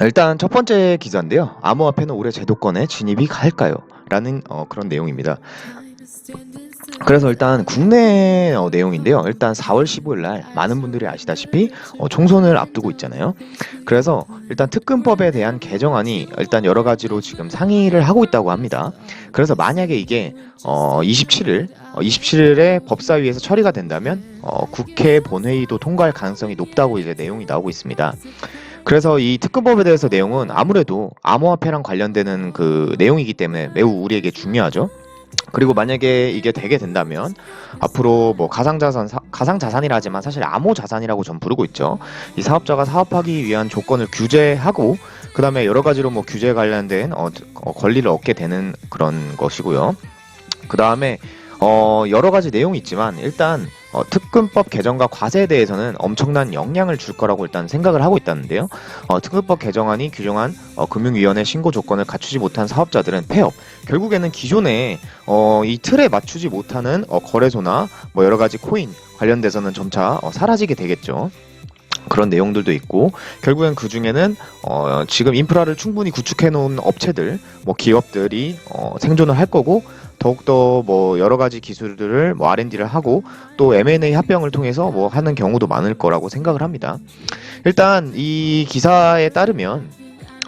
일단 첫 번째 기사인데요. 암호화폐는 올해 제도권에 진입이 갈까요? 라는 어, 그런 내용입니다. 그래서 일단 국내 어, 내용인데요. 일단 4월 15일 날 많은 분들이 아시다시피 어, 총선을 앞두고 있잖아요. 그래서 일단 특근법에 대한 개정안이 일단 여러 가지로 지금 상의를 하고 있다고 합니다. 그래서 만약에 이게 어, 27일, 어, 27일에 법사위에서 처리가 된다면 어, 국회 본회의도 통과할 가능성이 높다고 이제 내용이 나오고 있습니다. 그래서 이 특근법에 대해서 내용은 아무래도 암호화폐랑 관련되는 그 내용이기 때문에 매우 우리에게 중요하죠. 그리고 만약에 이게 되게 된다면 앞으로 뭐 가상자산 사- 가상자산이라 하지만 사실 암호자산이라고 전 부르고 있죠. 이 사업자가 사업하기 위한 조건을 규제하고 그다음에 여러 가지로 뭐 규제 관련된 어, 어, 권리를 얻게 되는 그런 것이고요. 그다음에 어, 여러 가지 내용이 있지만 일단 어, 특근법 개정과 과세에 대해서는 엄청난 영향을 줄 거라고 일단 생각을 하고 있다는데요. 어, 특근법 개정안이 규정한 어, 금융위원회 신고 조건을 갖추지 못한 사업자들은 폐업. 결국에는 기존에 어, 이 틀에 맞추지 못하는 어, 거래소나 뭐 여러 가지 코인 관련돼서는 점차 어, 사라지게 되겠죠. 그런 내용들도 있고 결국엔 그 중에는 어, 지금 인프라를 충분히 구축해 놓은 업체들, 뭐 기업들이 어, 생존을 할 거고 더욱더 뭐 여러 가지 기술들을 뭐 R&D를 하고 또 M&A 합병을 통해서 뭐 하는 경우도 많을 거라고 생각을 합니다. 일단 이 기사에 따르면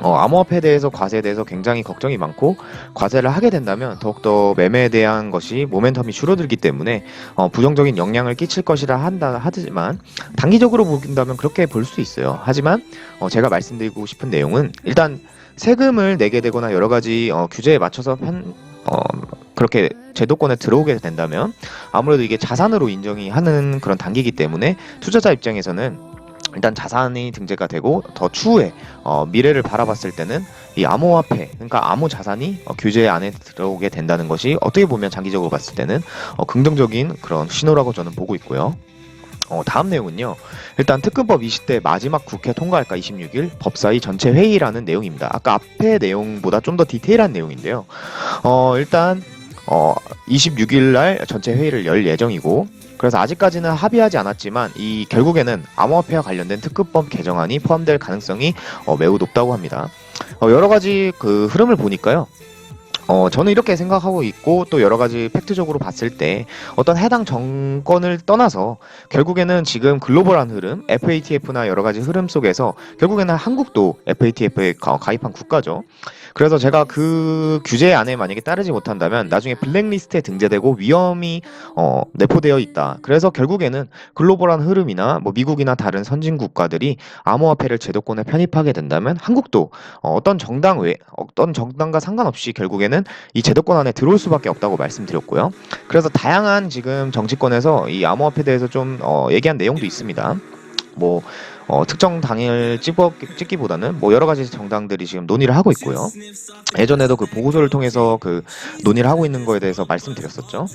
어, 암호화폐에 대해서 과세에 대해서 굉장히 걱정이 많고 과세를 하게 된다면 더욱더 매매에 대한 것이 모멘텀이 줄어들기 때문에 어, 부정적인 영향을 끼칠 것이라 한다 하지만 단기적으로 본다면 그렇게 볼 수 있어요. 하지만 어, 제가 말씀드리고 싶은 내용은 일단 세금을 내게 되거나 여러 가지 어, 규제에 맞춰서 판, 어, 그렇게 제도권에 들어오게 된다면 아무래도 이게 자산으로 인정이 하는 그런 단계이기 때문에 투자자 입장에서는 일단 자산이 등재가 되고 더 추후에 어, 미래를 바라봤을 때는 이 암호화폐 그러니까 암호 자산이 어, 규제 안에 들어오게 된다는 것이 어떻게 보면 장기적으로 봤을 때는 어, 긍정적인 그런 신호라고 저는 보고 있고요. 어, 다음 내용은요. 일단 특근법 20대 마지막 국회 통과할까 26일 법사위 전체 회의라는 내용입니다. 아까 앞에 내용보다 좀 더 디테일한 내용인데요. 어, 일단 어, 26일 날 전체 회의를 열 예정이고 그래서 아직까지는 합의하지 않았지만 이 결국에는 암호화폐와 관련된 특급법 개정안이 포함될 가능성이 어, 매우 높다고 합니다. 어, 여러 가지 그 흐름을 보니까요. 어, 저는 이렇게 생각하고 있고 또 여러 가지 팩트적으로 봤을 때 어떤 해당 정권을 떠나서 결국에는 지금 글로벌한 흐름, FATF나 여러 가지 흐름 속에서 결국에는 한국도 FATF에 가입한 국가죠. 그래서 제가 그 규제 안에 만약에 따르지 못한다면 나중에 블랙리스트에 등재되고 위험이 어, 내포되어 있다. 그래서 결국에는 글로벌한 흐름이나 뭐 미국이나 다른 선진 국가들이 암호화폐를 제도권에 편입하게 된다면 한국도 어, 어떤 정당 외 어떤 정당과 상관없이 결국에는 이 제도권 안에 들어올 수밖에 없다고 말씀드렸고요. 그래서 다양한 지금 정치권에서 이 암호화폐에 대해서 좀 어, 얘기한 내용도 있습니다. 뭐 어, 특정 당일 찍어, 찍기보다는 뭐 여러 가지 정당들이 지금 논의를 하고 있고요. 예전에도 그 보고서를 통해서 그 논의를 하고 있는 거에 대해서 말씀드렸었죠.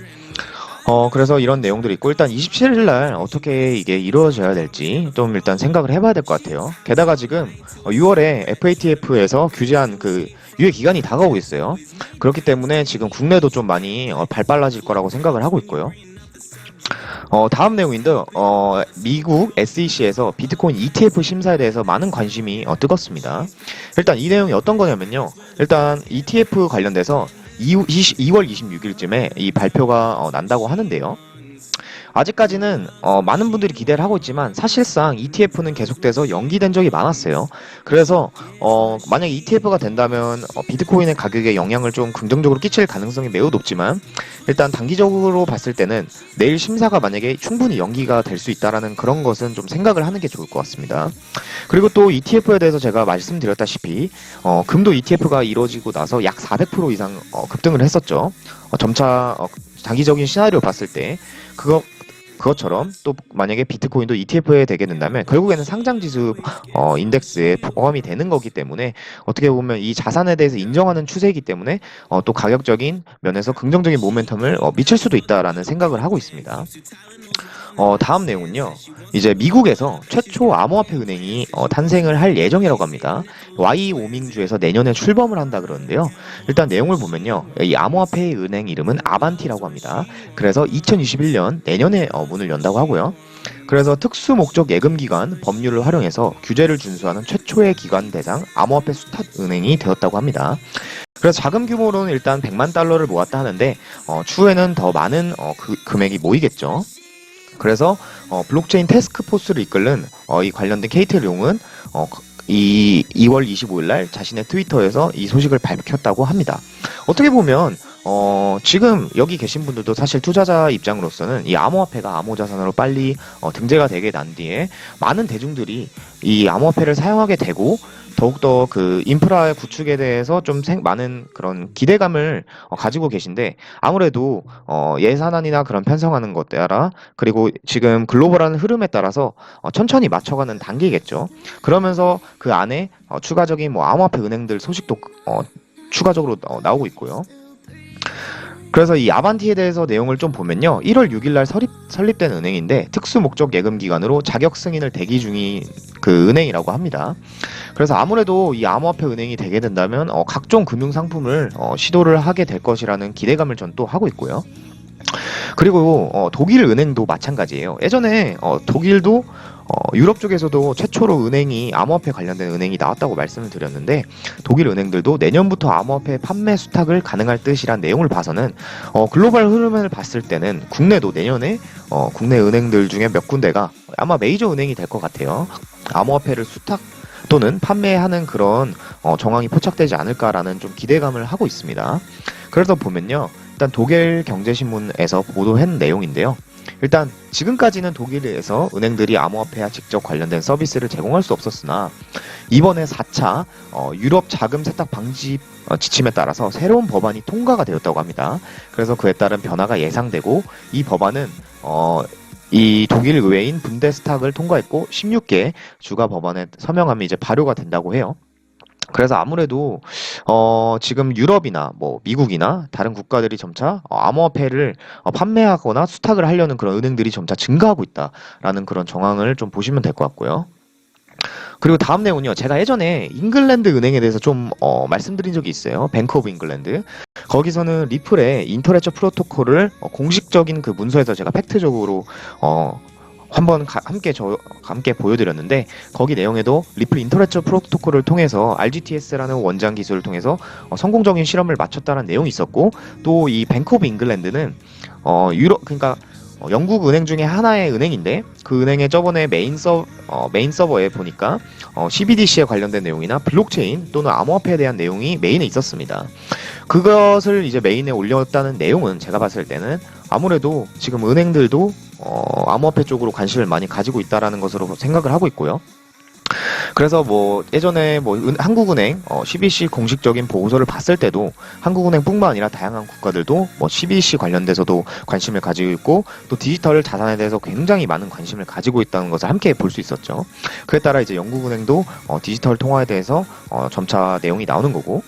어, 그래서 이런 내용들이 있고, 일단 27일 날 어떻게 이게 이루어져야 될지 좀 일단 생각을 해봐야 될 것 같아요. 게다가 지금 6월에 FATF에서 규제한 그 유예 기간이 다가오고 있어요. 그렇기 때문에 지금 국내도 좀 많이 어, 발빨라질 거라고 생각을 하고 있고요. 어, 다음 내용인데, 어, 미국 SEC에서 비트코인 ETF 심사에 대해서 많은 관심이 어, 뜨겁습니다. 일단 이 내용이 어떤 거냐면요. 일단 ETF 관련돼서 2, 2월 26일쯤에 이 발표가 어, 난다고 하는데요. 아직까지는 어, 많은 분들이 기대를 하고 있지만 사실상 ETF는 계속돼서 연기된 적이 많았어요. 그래서 어, 만약 ETF가 된다면 어, 비트코인의 가격에 영향을 좀 긍정적으로 끼칠 가능성이 매우 높지만 일단 단기적으로 봤을 때는 내일 심사가 만약에 충분히 연기가 될 수 있다라는 그런 것은 좀 생각을 하는 게 좋을 것 같습니다. 그리고 또 ETF에 대해서 제가 말씀드렸다시피 어, 금도 ETF가 이루어지고 나서 약 400% 이상 어, 급등을 했었죠. 어, 점차 어, 장기적인 시나리오 봤을 때 그거 그것처럼 또 만약에 비트코인도 ETF에 되게 된다면 결국에는 상장 지수 어, 인덱스에 포함이 되는 거기 때문에 어떻게 보면 이 자산에 대해서 인정하는 추세이기 때문에 어, 또 가격적인 면에서 긍정적인 모멘텀을 어, 미칠 수도 있다라는 생각을 하고 있습니다. 어, 다음 내용은요. 이제 미국에서 최초 암호화폐 은행이 어, 탄생을 할 예정이라고 합니다. 와이오밍주에서 내년에 출범을 한다 그러는데요. 일단 내용을 보면요. 이 암호화폐 은행 이름은 아반티라고 합니다. 그래서 2021년 내년에 어, 문을 연다고 하고요. 그래서 특수 목적 예금 기관 법률을 활용해서 규제를 준수하는 최초의 기관 대상 암호화폐 수탁 은행이 되었다고 합니다. 그래서 자금 규모로는 일단 100만 달러를 모았다 하는데 어, 추후에는 더 많은 어, 그, 금액이 모이겠죠. 그래서 어, 블록체인 테스크포스를 이끌는 어, 이 관련된 룡은 어, 이 2월 25일 날 자신의 트위터에서 이 소식을 밝혔다고 합니다. 어떻게 보면 어, 지금 여기 계신 분들도 사실 투자자 입장으로서는 이 암호화폐가 암호자산으로 빨리 어, 등재가 되게 난 뒤에 많은 대중들이 이 암호화폐를 사용하게 되고 더욱더 그 인프라의 구축에 대해서 좀 생, 많은 그런 기대감을 어, 가지고 계신데 아무래도 어, 예산안이나 그런 편성하는 것 따라 그리고 지금 글로벌한 흐름에 따라서 어, 천천히 맞춰가는 단계겠죠. 그러면서 그 안에 어, 추가적인 뭐 암호화폐 은행들 소식도 어, 추가적으로 어, 나오고 있고요. 그래서 이 아반티에 대해서 내용을 좀 보면요. 1월 6일 날 설립, 설립된 은행인데 특수 목적 예금 기관으로 자격 승인을 대기 중인 그 은행이라고 합니다. 그래서 아무래도 이 암호화폐 은행이 되게 된다면 어, 각종 금융 상품을 어, 시도를 하게 될 것이라는 기대감을 전 또 하고 있고요. 그리고 어, 독일 은행도 마찬가지예요. 예전에 어, 독일도 어, 유럽 쪽에서도 최초로 은행이 암호화폐 관련된 은행이 나왔다고 말씀을 드렸는데 독일 은행들도 내년부터 암호화폐 판매 수탁을 가능할 뜻이란 내용을 봐서는 어, 글로벌 흐름을 봤을 때는 국내도 내년에 어, 국내 은행들 중에 몇 군데가 아마 메이저 은행이 될 것 같아요. 암호화폐를 수탁 또는 판매하는 그런 어, 정황이 포착되지 않을까라는 좀 기대감을 하고 있습니다. 그래서 보면요. 일단 독일 경제신문에서 보도한 내용인데요. 일단 지금까지는 독일에서 은행들이 암호화폐와 직접 관련된 서비스를 제공할 수 없었으나 이번에 4차 어, 유럽 자금 세탁 방지 어, 지침에 따라서 새로운 법안이 통과가 되었다고 합니다. 그래서 그에 따른 변화가 예상되고 이 법안은 어, 이 독일 의회인 분데스탁을 통과했고 16개 주가 법안에 서명하면 이제 발효가 된다고 해요. 그래서 아무래도 어 지금 유럽이나 뭐 미국이나 다른 국가들이 점차 어, 암호화폐를 어, 판매하거나 수탁을 하려는 그런 은행들이 점차 증가하고 있다라는 그런 정황을 좀 보시면 될 것 같고요. 그리고 다음 내용은요. 제가 예전에 잉글랜드 은행에 대해서 좀 어, 말씀드린 적이 있어요. 뱅크 오브 잉글랜드. 거기서는 리플의 인터레처 프로토콜을 어, 공식적인 그 문서에서 제가 팩트적으로 어, 한번 가- 함께 저 함께 보여드렸는데 거기 내용에도 리플 인터레처 프로토콜을 통해서 RGTS라는 원장 기술을 통해서 어, 성공적인 실험을 마쳤다는 내용이 있었고 또 이 뱅크 오브 잉글랜드는 어 유럽 그러니까 어, 영국 은행 중에 하나의 은행인데 그 은행의 저번에 메인 서 어, 메인 서버에 보니까 어, CBDC에 관련된 내용이나 블록체인 또는 암호화폐에 대한 내용이 메인에 있었습니다. 그것을 이제 메인에 올렸다는 내용은 제가 봤을 때는 아무래도 지금 은행들도 어, 암호화폐 쪽으로 관심을 많이 가지고 있다라는 것으로 생각을 하고 있고요. 그래서 뭐 예전에 뭐 은- 한국은행 어, CBC 공식적인 보고서를 봤을 때도 한국은행뿐만 아니라 다양한 국가들도 뭐 CBC 관련돼서도 관심을 가지고 있고 또 디지털 자산에 대해서 굉장히 많은 관심을 가지고 있다는 것을 함께 볼 수 있었죠. 그에 따라 이제 영국은행도 어, 디지털 통화에 대해서 어, 점차 내용이 나오는 거고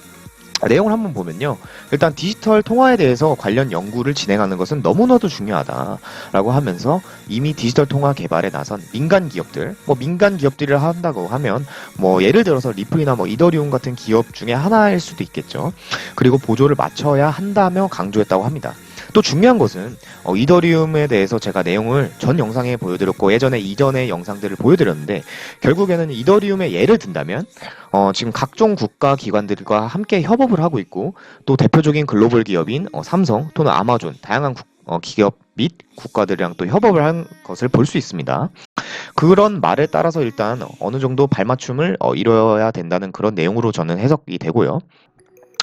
내용을 한번 보면요. 일단 디지털 통화에 대해서 관련 연구를 진행하는 것은 너무나도 중요하다라고 하면서 이미 디지털 통화 개발에 나선 민간 기업들, 뭐 민간 기업들을 한다고 하면 뭐 예를 들어서 리플이나 뭐 이더리움 같은 기업 중에 하나일 수도 있겠죠. 그리고 보조를 맞춰야 한다며 강조했다고 합니다. 또 중요한 것은 어, 이더리움에 대해서 제가 내용을 전 영상에 보여드렸고 예전에 이전의 영상들을 보여드렸는데 결국에는 이더리움의 예를 든다면 어, 지금 각종 국가 기관들과 함께 협업을 하고 있고 또 대표적인 글로벌 기업인 어, 삼성 또는 아마존 다양한 국- 어, 기업 및 국가들이랑 또 협업을 한 것을 볼 수 있습니다. 그런 말에 따라서 일단 어느 정도 발맞춤을 어, 이뤄야 된다는 그런 내용으로 저는 해석이 되고요.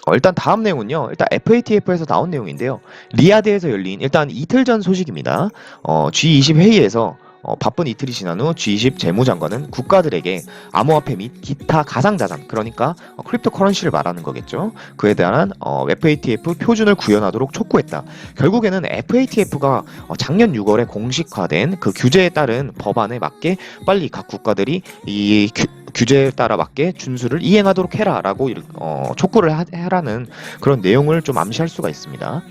어, 일단 다음 내용은요. 일단 FATF에서 나온 내용인데요. 리아드에서 열린 일단 이틀 전 소식입니다. 어, G20 회의에서 어, 바쁜 이틀이 지난 후 G20 재무장관은 국가들에게 암호화폐 및 기타 가상자산 그러니까 어, 크립토 커런시를 말하는 거겠죠. 그에 대한 어, FATF 표준을 구현하도록 촉구했다. 결국에는 FATF가 어, 작년 6월에 공식화된 그 규제에 따른 법안에 맞게 빨리 각 국가들이 이 규, 규제에 따라 맞게 준수를 이행하도록 해라라고 일- 어, 촉구를 하, 하라는 그런 내용을 좀 암시할 수가 있습니다.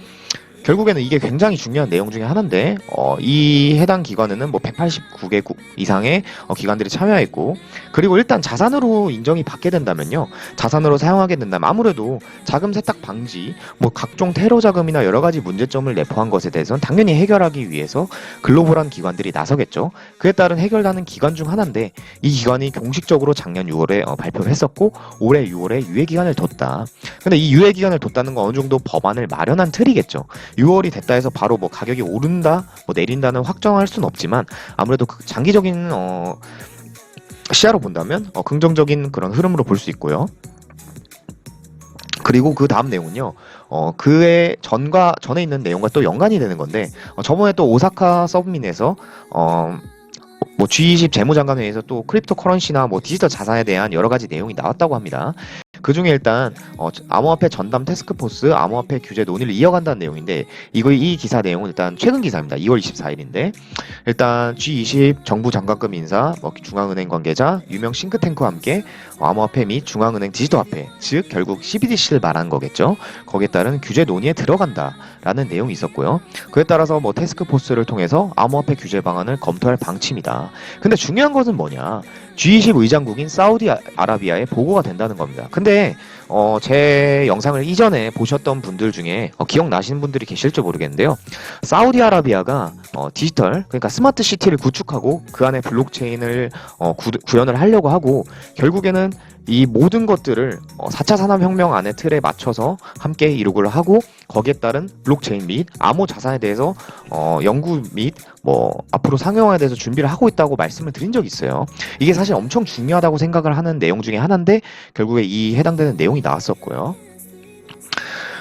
결국에는 이게 굉장히 중요한 내용 중에 하나인데 어, 이 해당 기관에는 뭐 189개국 이상의 어, 기관들이 참여했고 그리고 일단 자산으로 인정이 받게 된다면요. 자산으로 사용하게 된다면 아무래도 자금 세탁 방지 뭐 각종 테러 자금이나 여러 가지 문제점을 내포한 것에 대해서는 당연히 해결하기 위해서 글로벌한 기관들이 나서겠죠. 그에 따른 해결하는 기관 중 하나인데 이 기관이 공식적으로 작년 6월에 어, 발표를 했었고 올해 6월에 유예 기간을 뒀다. 근데 이 유예 기간을 뒀다는 건 어느 정도 법안을 마련한 틀이겠죠 6월이 됐다 해서 바로 뭐 가격이 오른다, 뭐 내린다는 확정할 수는 없지만 아무래도 그 장기적인 어 시야로 본다면 어 긍정적인 그런 흐름으로 볼 수 있고요. 그리고 그 다음 내용은요. 어 그의 전과 전에 있는 내용과 또 연관이 되는 건데 어, 저번에 또 오사카 서브민에서 어 뭐 G20 재무장관회의에서 또 크립토 커런시나 뭐 디지털 자산에 대한 여러 가지 내용이 나왔다고 합니다. 그 중에 일단 어, 암호화폐 전담 테스크포스 암호화폐 규제 논의를 이어간다는 내용인데 이거 이 기사 내용은 일단 최근 기사입니다. 2월 24일인데 일단 G20 정부 장관급 인사, 뭐 중앙은행 관계자, 유명 싱크탱크와 함께 어, 암호화폐 및 중앙은행 디지털화폐, 즉 결국 CBDC를 말한 거겠죠. 거기에 따른 규제 논의에 들어간다라는 내용이 있었고요. 그에 따라서 뭐 테스크포스를 통해서 암호화폐 규제 방안을 검토할 방침이다. 근데 중요한 것은 뭐냐? G20 의장국인 사우디아라비아에 보고가 된다는 겁니다. 근데 어, 제 영상을 이전에 보셨던 분들 중에 어, 기억나시는 분들이 계실지 모르겠는데요. 사우디아라비아가 어, 디지털 그러니까 스마트 시티를 구축하고 그 안에 블록체인을 어, 구, 구현을 하려고 하고 결국에는 이 모든 것들을 어, 4차 산업혁명 안에 틀에 맞춰서 함께 이루고를 하고 거기에 따른 블록체인 및 암호 자산에 대해서 어, 연구 및 뭐 앞으로 상용화에 대해서 준비를 하고 있다고 말씀을 드린 적이 있어요. 이게 사실 엄청 중요하다고 생각을 하는 내용 중에 하나인데 결국에 이 해당되는 내용이 나왔었고요.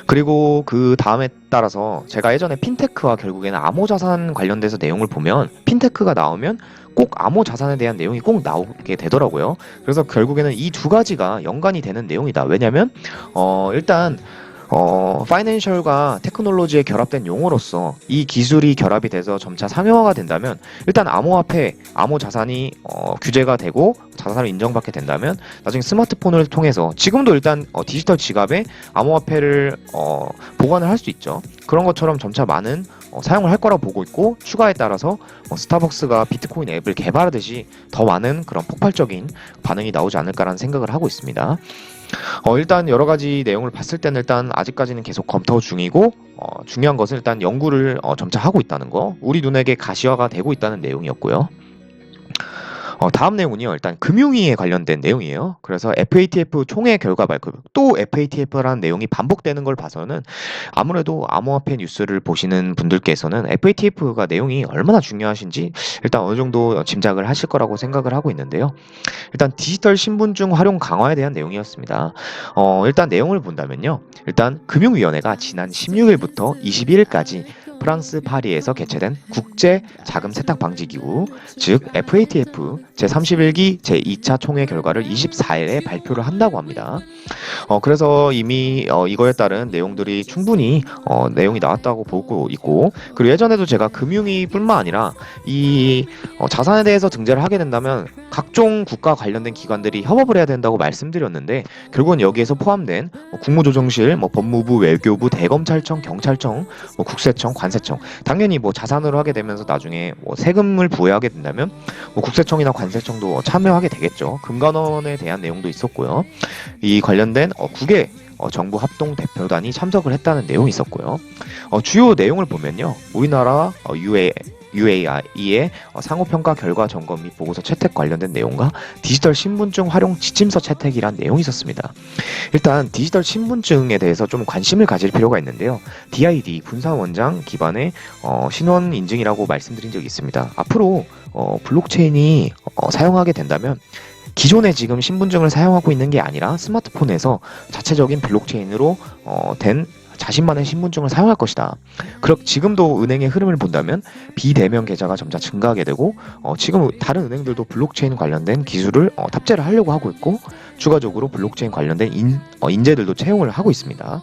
그리고 그 다음에 따라서 제가 예전에 핀테크와 결국에는 암호 자산 관련돼서 내용을 보면 핀테크가 나오면 꼭 암호 자산에 대한 내용이 꼭 나오게 되더라고요. 그래서 결국에는 이 두 가지가 연관이 되는 내용이다. 왜냐면 어 일단 어, 파이낸셜과 테크놀로지에 결합된 용어로서 이 기술이 결합이 돼서 점차 상용화가 된다면 일단 암호화폐, 암호 자산이 어, 규제가 되고 자산을 인정받게 된다면 나중에 스마트폰을 통해서 지금도 일단 어, 디지털 지갑에 암호화폐를 어, 보관을 할 수 있죠. 그런 것처럼 점차 많은 어, 사용을 할 거라고 보고 있고 추가에 따라서 어, 스타벅스가 비트코인 앱을 개발하듯이 더 많은 그런 폭발적인 반응이 나오지 않을까라는 생각을 하고 있습니다. 어, 일단 여러 가지 내용을 봤을 때는 일단 아직까지는 계속 검토 중이고 어, 중요한 것은 일단 연구를 어, 점차 하고 있다는 거 우리 눈에게 가시화가 되고 있다는 내용이었고요. 어, 다음 내용은요. 일단 금융위에 관련된 내용이에요. 그래서 FATF 총회 결과 발표. 또 FATF라는 내용이 반복되는 걸 봐서는 아무래도 암호화폐 뉴스를 보시는 분들께서는 FATF가 내용이 얼마나 중요하신지 일단 어느 정도 짐작을 하실 거라고 생각을 하고 있는데요. 일단 디지털 신분증 활용 강화에 대한 내용이었습니다. 어, 일단 내용을 본다면요. 일단 금융위원회가 지난 16일부터 21일까지 프랑스 파리에서 개최된 국제 자금 세탁 방지 기구 즉 FATF 제31기 제2차 총회 결과를 24일에 발표를 한다고 합니다. 어, 그래서 이미 어, 이거에 따른 내용들이 충분히 어, 내용이 나왔다고 보고 있고 그리고 예전에도 제가 금융위뿐만 아니라 이 어, 자산에 대해서 등재를 하게 된다면 각종 국가 관련된 기관들이 협업을 해야 된다고 말씀드렸는데 결국은 여기에서 포함된 뭐 국무조정실, 뭐 법무부, 외교부, 대검찰청, 경찰청, 뭐 국세청, 관 세청 당연히 뭐 자산으로 하게 되면서 나중에 뭐 세금을 부여하게 된다면 뭐 국세청이나 관세청도 참여하게 되겠죠. 금관원에 대한 내용도 있었고요. 이 관련된 어, 국외 어, 정부 합동 대표단이 참석을 했다는 내용이 있었고요. 어, 주요 내용을 보면요, 우리나라 어, UA UAI의 어, 상호평가 결과 점검 및 보고서 채택 관련된 내용과 디지털 신분증 활용 지침서 채택이란 내용이 있었습니다. 일단 디지털 신분증에 대해서 좀 관심을 가질 필요가 있는데요. DID 군사원장 기반의 어, 신원 인증이라고 말씀드린 적이 있습니다. 앞으로 어, 블록체인이 어, 사용하게 된다면 기존에 지금 신분증을 사용하고 있는 게 아니라 스마트폰에서 자체적인 블록체인으로 어, 된 자신만의 신분증을 사용할 것이다. 그렇 지금도 은행의 흐름을 본다면 비대면 계좌가 점차 증가하게 되고 어, 지금 다른 은행들도 블록체인 관련된 기술을 어, 탑재를 하려고 하고 있고 추가적으로 블록체인 관련된 인, 어, 인재들도 채용을 하고 있습니다.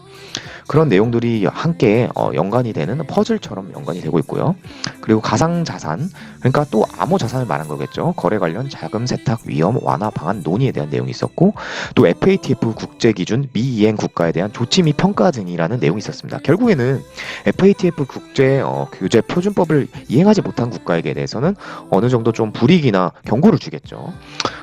그런 내용들이 함께 어, 연관이 되는 퍼즐처럼 연관이 되고 있고요. 그리고 가상 자산, 그러니까 또 암호 자산을 말한 거겠죠. 거래 관련 자금 세탁 위험 완화 방안 논의에 대한 내용이 있었고, 또 FATF 국제 기준 미이행 국가에 대한 조치 및 평가 등이라는 내용이 있었습니다. 결국에는 FATF 국제 어, 규제 표준법을 이행하지 못한 국가에게 대해서는 어느 정도 좀 불이익이나 경고를 주겠죠.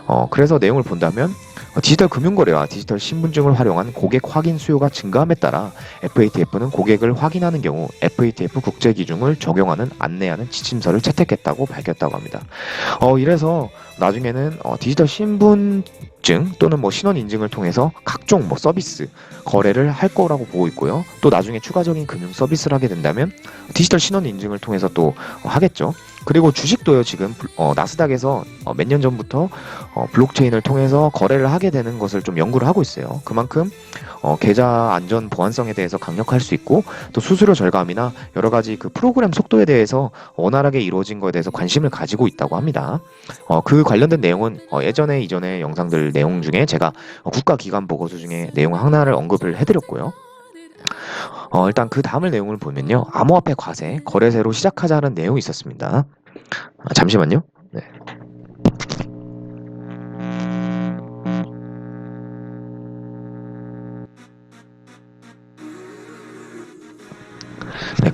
어, 그래서 내용을 본다면 어, 디지털 금융거래와 디지털 신분증을 활용한 고객 확인 수요가 증가함에 따라 FATF는 고객을 확인하는 경우 FATF 국제 기준을 적용하는 안내하는 지침서를 채택했다고 밝혔다고 합니다. 어, 이래서 나중에는 어, 디지털 신분 증 또는 뭐 신원 인증을 통해서 각종 뭐 서비스 거래를 할 거라고 보고 있고요. 또 나중에 추가적인 금융 서비스를 하게 된다면 디지털 신원 인증을 통해서 또 어, 하겠죠. 그리고 주식도요 지금 어, 나스닥에서 어, 몇 년 전부터 어, 블록체인을 통해서 거래를 하게 되는 것을 좀 연구를 하고 있어요. 그만큼 어, 계좌 안전 보안성에 대해서 강력할 수 있고 또 수수료 절감이나 여러 가지 그 프로그램 속도에 대해서 원활하게 이루어진 것에 대해서 관심을 가지고 있다고 합니다. 어, 그 관련된 내용은 어, 예전에 이전에 영상들 내용 중에 제가 어, 국가기관 보고서 중에 내용 하나를 언급을 해드렸고요. 어, 일단 그 다음을 내용을 보면요. 암호화폐 과세, 거래세로 시작하자는 내용이 있었습니다. 아, 잠시만요. 네.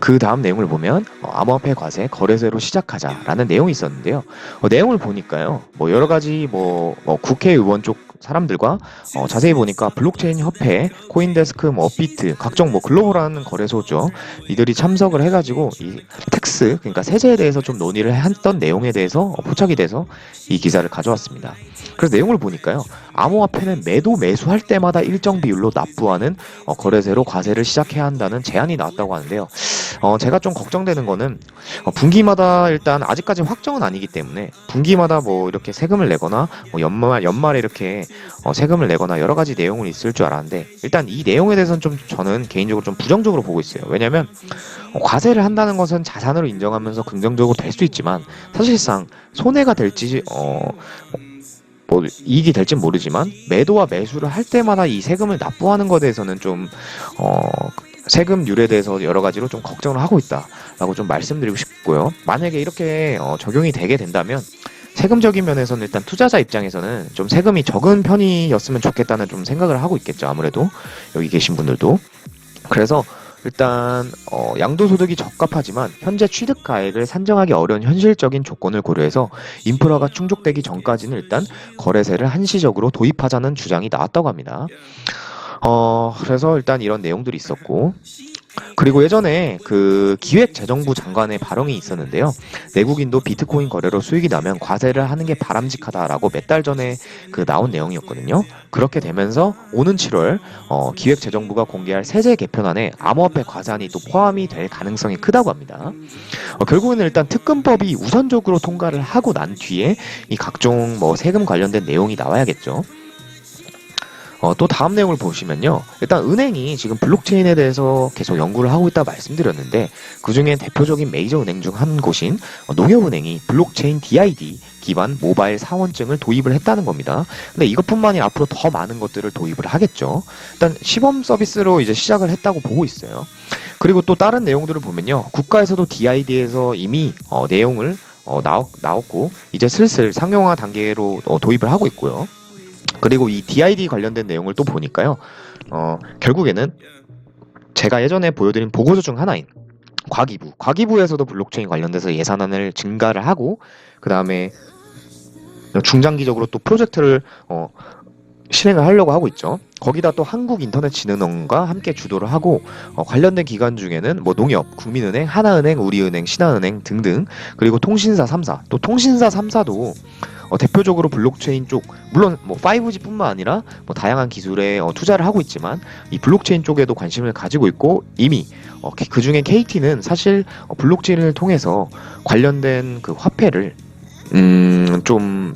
그 다음 내용을 보면 어, 암호화폐 과세 거래세로 시작하자라는 내용이 있었는데요. 어, 내용을 보니까요, 뭐 여러 가지 뭐, 뭐 국회의원 쪽 사람들과 어, 자세히 보니까 블록체인 협회, 코인데스크, 뭐 업비트, 각종 뭐 글로벌한 거래소죠. 이들이 참석을 해가지고 이 텍스, 그러니까 세제에 대해서 좀 논의를 했던 내용에 대해서 어, 포착이 돼서 이 기사를 가져왔습니다. 그래서 내용을 보니까요, 암호화폐는 매도 매수할 때마다 일정 비율로 납부하는 어, 거래세로 과세를 시작해야 한다는 제안이 나왔다고 하는데요. 어, 제가 좀 걱정되는 거는 어, 분기마다 일단 아직까지 확정은 아니기 때문에 분기마다 뭐 이렇게 세금을 내거나 뭐 연말 연말에 이렇게 어, 세금을 내거나 여러 가지 내용은 있을 줄 알았는데 일단 이 내용에 대해서는 좀 저는 개인적으로 좀 부정적으로 보고 있어요. 왜냐하면 어, 과세를 한다는 것은 자산으로 인정하면서 긍정적으로 될 수 있지만 사실상 손해가 될지 어, 뭐 이익이 될진 모르지만 매도와 매수를 할 때마다 이 세금을 납부하는 것에 대해서는 좀 어, 세금률에 대해서 여러 가지로 좀 걱정을 하고 있다라고 좀 말씀드리고 싶고요. 만약에 이렇게 어, 적용이 되게 된다면 세금적인 면에서는 일단 투자자 입장에서는 좀 세금이 적은 편이었으면 좋겠다는 좀 생각을 하고 있겠죠. 아무래도 여기 계신 분들도 그래서 일단 어, 양도소득이 적합하지만 현재 취득가액을 산정하기 어려운 현실적인 조건을 고려해서 인프라가 충족되기 전까지는 일단 거래세를 한시적으로 도입하자는 주장이 나왔다고 합니다. 어, 그래서 일단 이런 내용들이 있었고, 그리고 예전에 그 기획재정부 장관의 발언이 있었는데요. 내국인도 비트코인 거래로 수익이 나면 과세를 하는 게 바람직하다라고 몇 달 전에 그 나온 내용이었거든요. 그렇게 되면서 오는 7월 어, 기획재정부가 공개할 세제 개편안에 암호화폐 과세안이 또 포함이 될 가능성이 크다고 합니다. 어, 결국에는 일단 특검법이 우선적으로 통과를 하고 난 뒤에 이 각종 뭐 세금 관련된 내용이 나와야겠죠. 어, 또 다음 내용을 보시면요. 일단 은행이 지금 블록체인에 대해서 계속 연구를 하고 있다 말씀드렸는데 그 중에 대표적인 메이저 은행 중 한 곳인 어, 농협은행이 블록체인 DID 기반 모바일 사원증을 도입을 했다는 겁니다. 근데 이것뿐만이 앞으로 더 많은 것들을 도입을 하겠죠. 일단 시범 서비스로 이제 시작을 했다고 보고 있어요. 그리고 또 다른 내용들을 보면요. 국가에서도 DID에서 이미 어, 내용을 어, 나왔, 나왔고 이제 슬슬 상용화 단계로 어, 도입을 하고 있고요. 그리고 이 DID 관련된 내용을 또 보니까요. 어, 결국에는 제가 예전에 보여드린 보고서 중 하나인 과기부, 과기부에서도 블록체인 관련돼서 예산안을 증가를 하고 그 다음에 중장기적으로 또 프로젝트를 어, 실행을 하려고 하고 있죠. 거기다 또 한국인터넷진흥원과 함께 주도를 하고 어, 관련된 기관 중에는 뭐 농협, 국민은행, 하나은행, 우리은행, 신한은행 등등 그리고 통신사 3사 또 통신사 3사도 어, 대표적으로 블록체인 쪽 물론 뭐 5G뿐만 아니라 뭐 다양한 기술에 어, 투자를 하고 있지만 이 블록체인 쪽에도 관심을 가지고 있고 이미 어, 그 중에 KT는 사실 어, 블록체인을 통해서 관련된 그 화폐를 음좀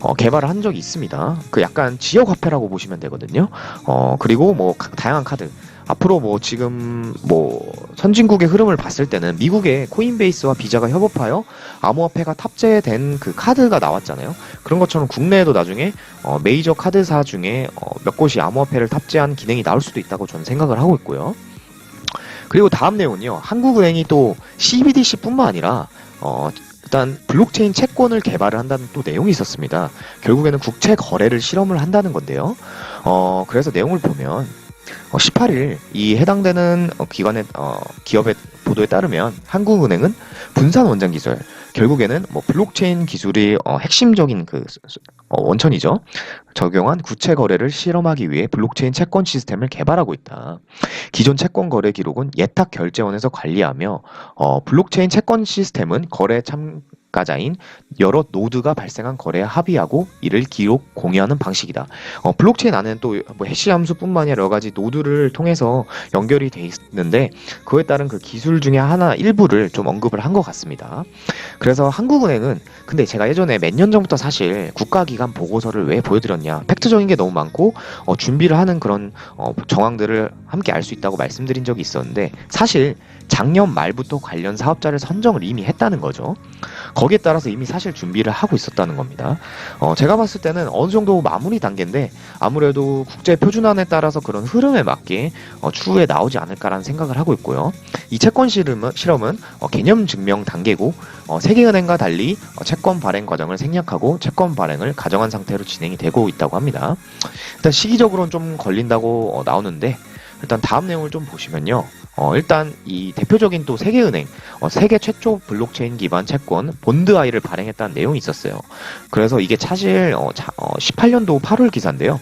어, 개발을 한 적이 있습니다. 그 약간 지역 화폐라고 보시면 되거든요. 어, 그리고 뭐 다양한 카드 앞으로 뭐 지금 뭐 선진국의 흐름을 봤을 때는 미국의 코인베이스와 비자가 협업하여 암호화폐가 탑재된 그 카드가 나왔잖아요. 그런 것처럼 국내에도 나중에 어, 메이저 카드사 중에 어, 몇 곳이 암호화폐를 탑재한 기능이 나올 수도 있다고 저는 생각을 하고 있고요. 그리고 다음 내용은요. 한국은행이 또 CBDC뿐만 아니라 어, 일단 블록체인 채권을 개발을 한다는 또 내용이 있었습니다. 결국에는 국채 거래를 실험을 한다는 건데요. 어, 그래서 내용을 보면 어, 18일 이 해당되는 어, 기관의 어, 기업의 보도에 따르면 한국은행은 분산 원장 기술 결국에는 뭐 블록체인 기술이 어, 핵심적인 그 어, 원천이죠. 적용한 구체 거래를 실험하기 위해 블록체인 채권 시스템을 개발하고 있다. 기존 채권 거래 기록은 예탁 결제원에서 관리하며 어, 블록체인 채권 시스템은 거래 참 가자인 여러 노드가 발생한 거래에 합의하고 이를 기록 공유하는 방식이다. 어, 블록체인 안에는 또 뭐 해시 함수뿐만 아니라 여러 가지 노드를 통해서 연결이 돼 있는데 그에 따른 그 기술 중에 하나 일부를 좀 언급을 한것 같습니다. 그래서 한국은행은 근데 제가 예전에 몇 년 전부터 사실 국가기관 보고서를 왜 보여드렸냐 팩트적인 게 너무 많고 어, 준비를 하는 그런 어, 정황들을 함께 알 수 있다고 말씀드린 적이 있었는데 사실 작년 말부터 관련 사업자를 선정을 이미 했다는 거죠. 거기에 따라서 이미 사실 준비를 하고 있었다는 겁니다. 어, 제가 봤을 때는 어느 정도 마무리 단계인데 아무래도 국제 표준안에 따라서 그런 흐름에 맞게 어, 추후에 나오지 않을까라는 생각을 하고 있고요. 이 채권 실험은, 실험은 어, 개념 증명 단계고 어, 세계은행과 달리 어, 채권 발행 과정을 생략하고 채권 발행을 가정한 상태로 진행이 되고 있다고 합니다. 일단 시기적으로는 좀 걸린다고 어, 나오는데 일단 다음 내용을 좀 보시면요. 어, 일단 이 대표적인 또 세계은행 어, 세계 최초 블록체인 기반 채권 본드 아이를 발행했다는 내용이 있었어요. 그래서 이게 사실 어, 자, 어, 18년도 8월 기사인데요.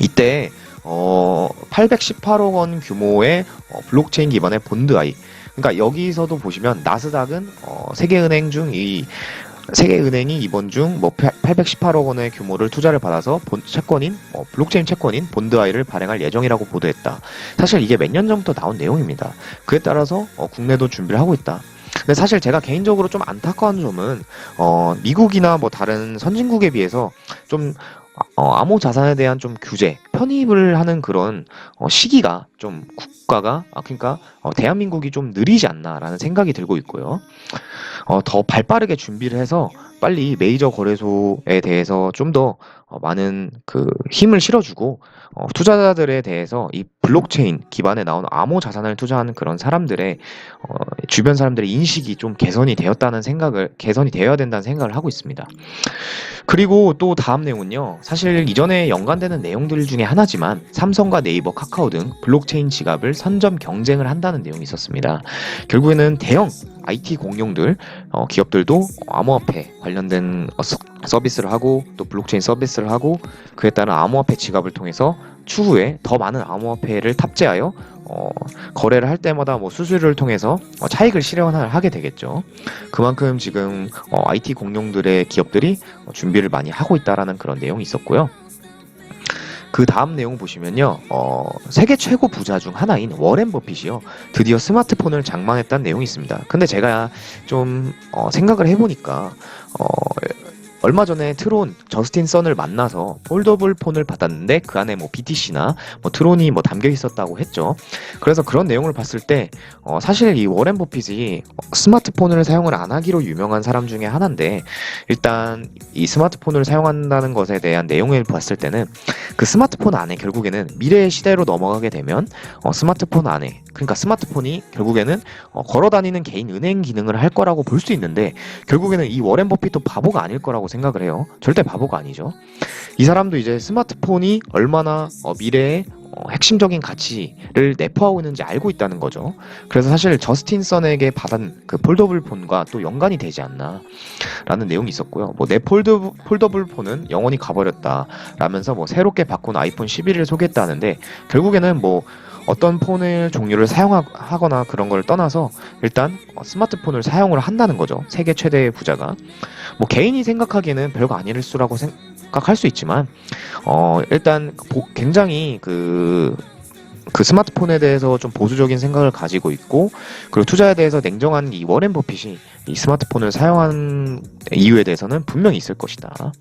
이때 어, 818억 원 규모의 어, 블록체인 기반의 본드 아이 그러니까 여기서도 보시면 나스닥은 어, 세계은행 중이 세계은행이 이번 중 뭐 818억 원의 규모를 투자를 받아서 본 채권인 어, 블록체인 채권인 본드아이를 발행할 예정이라고 보도했다. 사실 이게 몇 년 전부터 나온 내용입니다. 그에 따라서 어, 국내도 준비를 하고 있다. 근데 사실 제가 개인적으로 좀 안타까운 점은 어, 미국이나 뭐 다른 선진국에 비해서 좀 어, 암호 자산에 대한 좀 규제, 편입을 하는 그런 어, 시기가 좀 국가가 아 그러니까 어, 대한민국이 좀 느리지 않나라는 생각이 들고 있고요. 어, 더 발빠르게 준비를 해서 빨리 메이저 거래소에 대해서 좀더 어, 많은 그 힘을 실어주고 어, 투자자들에 대해서 이 블록체인 기반에 나온 암호 자산을 투자하는 그런 사람들의 어, 주변 사람들의 인식이 좀 개선이 되었다는 생각을 개선이 되어야 된다는 생각을 하고 있습니다. 그리고 또 다음 내용은요. 사실 이전에 연관되는 내용들 중에 하나지만 삼성과 네이버, 카카오 등 블록체인 지갑을 선점 경쟁을 한다는 내용이 있었습니다. 결국에는 대형 IT 공룡들, 어, 기업들도 암호화폐 관련된 어, 서- 서비스를 하고 또 블록체인 서비스를 하고 그에 따른 암호화폐 지갑을 통해서 추후에 더 많은 암호화폐를 탑재하여 어, 거래를 할 때마다 뭐 수수료를 통해서 어, 차익을 실현을 하게 되겠죠. 그만큼 지금 어, IT 공룡들의 기업들이 어, 준비를 많이 하고 있다라는 그런 내용이 있었고요. 그 다음 내용 보시면요, 어, 세계 최고 부자 중 하나인 워렌 버핏이요, 드디어 스마트폰을 장만했다는 내용이 있습니다. 근데 제가 좀 어, 생각을 해보니까 어, 얼마 전에 트론 저스틴 선을 만나서 폴더블 폰을 받았는데 그 안에 뭐 BTC나 뭐 트론이 뭐 담겨 있었다고 했죠. 그래서 그런 내용을 봤을 때 어, 사실 이 워렌 버핏이 스마트폰을 사용을 안 하기로 유명한 사람 중에 하나인데 일단 이 스마트폰을 사용한다는 것에 대한 내용을 봤을 때는 그 스마트폰 안에 결국에는 미래의 시대로 넘어가게 되면 어, 스마트폰 안에 그러니까 스마트폰이 결국에는 어, 걸어 다니는 개인 은행 기능을 할 거라고 볼 수 있는데 결국에는 이 워렌 버핏도 바보가 아닐 거라고 생각을 해요. 절대 바보가 아니죠. 이 사람도 이제 스마트폰이 얼마나 어, 미래의 어, 핵심적인 가치를 내포하고 있는지 알고 있다는 거죠. 그래서 사실 저스틴 선에게 받은 그 폴더블 폰과 또 연관이 되지 않나 라는 내용이 있었고요. 뭐 내 폴더, 폴더블 폰은 영원히 가버렸다 라면서 뭐 새롭게 바꾼 아이폰 11을 소개했다는데 결국에는 뭐 어떤 폰을 종류를 사용하거나 그런 걸 떠나서 일단 어, 스마트폰을 사용을 한다는 거죠. 세계 최대의 부자가. 뭐 개인이 생각하기에는 별거 아닐 수라고 생각할 수 있지만 어 일단 보- 굉장히 그 그 스마트폰에 대해서 좀 보수적인 생각을 가지고 있고 그리고 투자에 대해서 냉정한 이 워렌 버핏이 이 스마트폰을 사용한 이유에 대해서는 분명히 있을 것이다.